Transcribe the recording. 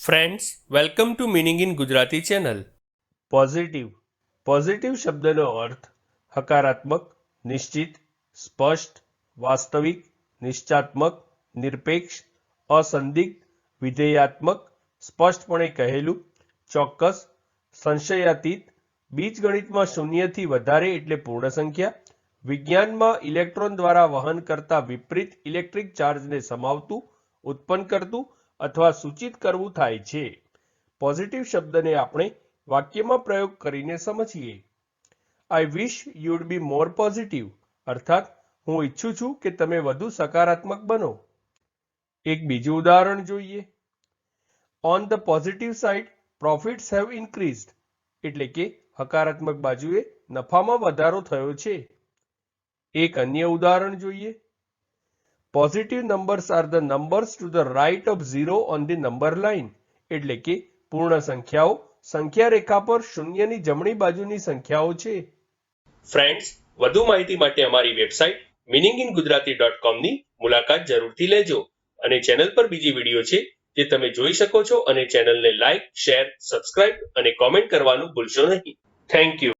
Friends welcome to meaning in Gujarati channel positive positive શબ્દનો અર્થ હકારાત્મક, નિશ્ચિત, સ્પષ્ટ, વાસ્તવિક, નિશ્ચાત્મક, નિરપેક્ષ, અસંદિગ્ધ, વિધેયાત્મક, સ્પષ્ટપણે કહેલું, ચોક્કસ, સંશયાતીત, બીજગણિતમાં શૂન્યથી વધારે એટલે પૂર્ણ સંખ્યા વિજ્ઞાનમાં ઇલેક્ટ્રોન દ્વારા વહન કરતા વિપરીત ઇલેક્ટ્રિક ચાર્જને સમાવતું, ઉત્પન્ન કરતું અથવા સૂચિત કરવું થાય છે. પોઝિટિવ શબ્દને આપણે વાક્યમાં પ્રયોગ કરીને સમજીએ. આઈ વિશ યુડ બી મોર પોઝિટિવ અર્થાત, હું ઈચ્છું છું કે તમે વધુ સકારાત્મક બનો. એક બીજું ઉદાહરણ જોઈએ. On the positive side profits have increased એટલે કે, હકારાત્મક બાજુએ નફામાં વધારો થયો છે. એક અન્ય ઉદાહરણ જોઈએ. Positive numbers are the numbers to the right of zero on the number line એટલે કે પૂર્ણ સંખ્યાઓ, સંખ્યા રેખા પર શૂન્યની જમણી બાજુની સંખ્યાઓ છે. ફ્રેન્ડ્સ વધુ માહિતી માટે અમારી website meaning in Gujarati dot કોમની મુલાકાત જરૂરથી લેજો. અને ચેનલ પર બીજી વીડિયો છે જે તમે જોઈ શકો છો અને ચેનલને લાઇક શેર સબસ્ક્રાઇબ અને કોમેન્ટ કરવાનું ભૂલશો નહીં. Thank you